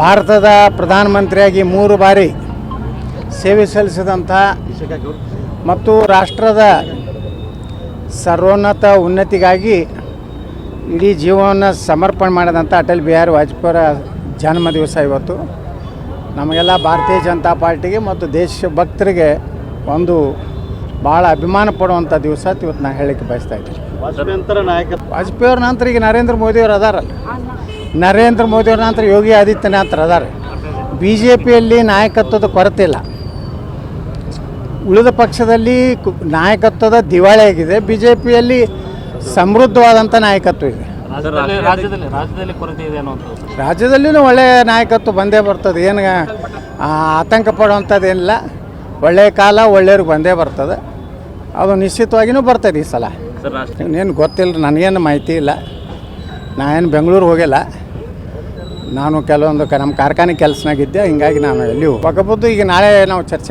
ಭಾರತದ ಪ್ರಧಾನಮಂತ್ರಿಯಾಗಿ ಮೂರು ಬಾರಿ ಸೇವೆ ಸಲ್ಲಿಸಿದಂಥ ಮತ್ತು ರಾಷ್ಟ್ರದ ಸರ್ವೋನ್ನತ ಉನ್ನತಿಗಾಗಿ ಇಡೀ ಜೀವನ ಸಮರ್ಪಣೆ ಮಾಡಿದಂಥ ಅಟಲ್ ಬಿಹಾರಿ ವಾಜಪೇಯಿಯವರ ಜನ್ಮ ದಿವಸ ಇವತ್ತು. ನಮಗೆಲ್ಲ ಭಾರತೀಯ ಜನತಾ ಪಾರ್ಟಿಗೆ ಮತ್ತು ದೇಶ ಭಕ್ತರಿಗೆ ಒಂದು ಭಾಳ ಅಭಿಮಾನ ಪಡುವಂಥ ದಿವಸ ಅಂತ ಇವತ್ತು ನಾನು ಹೇಳಕ್ಕೆ ಬಯಸ್ತಾ ಇದ್ದೀನಿ. ವಾಜಪೇಯಿ ನಂತರ ನಾಯಕತ್ವ ವಾಜಪೇಯಿ ಅವ್ರ ನಂತರ ಈಗ ನರೇಂದ್ರ ಮೋದಿಯವರು ಅದಾರಲ್ಲ. ನರೇಂದ್ರ ಮೋದಿಯವ್ರ ನಂತರ ಯೋಗಿ ಆದಿತ್ಯನಾಥ್ ಅದಾರೆ. ಬಿ ಜೆ ಪಿಯಲ್ಲಿ ನಾಯಕತ್ವದ ಕೊರತೆ ಇಲ್ಲ. ಉಳಿದ ಪಕ್ಷದಲ್ಲಿ ನಾಯಕತ್ವದ ದಿವಾಳಿ ಆಗಿದೆ. ಬಿ ಜೆ ಪಿಯಲ್ಲಿ ಸಮೃದ್ಧವಾದಂಥ ನಾಯಕತ್ವ ಇದೆ ರಾಜ್ಯದಲ್ಲಿನೂ ಒಳ್ಳೆಯ ನಾಯಕತ್ವ ಬಂದೇ ಬರ್ತದೆ. ಏನು ಆತಂಕ ಪಡುವಂಥದ್ದೇನಿಲ್ಲ ಒಳ್ಳೆಯ ಕಾಲ ಒಳ್ಳೆಯವ್ರಿಗೆ ಬಂದೇ ಬರ್ತದೆ. ಅದು ನಿಶ್ಚಿತವಾಗಿಯೂ ಬರ್ತದೆ ಈ ಸಲ. ಏನು ಇನ್ನೇನು ಗೊತ್ತಿಲ್ಲ ನನಗೇನು ಮಾಹಿತಿ ಇಲ್ಲ. ನಾ ಏನು ಬೆಂಗಳೂರು ಹೋಗಿಲ್ಲ. ನಾನು ಕೆಲವೊಂದು ನಮ್ಮ ಕಾರ್ಖಾನೆ ಕೆಲಸನಾಗಿದ್ದೆ ಹಿಂಗಾಗಿ ನಾನು ಎಲ್ಲಿಯೂ ಹೋಗಬಹುದು ಈಗ ನಾಳೆ ನಾವು ಚರ್ಚೆ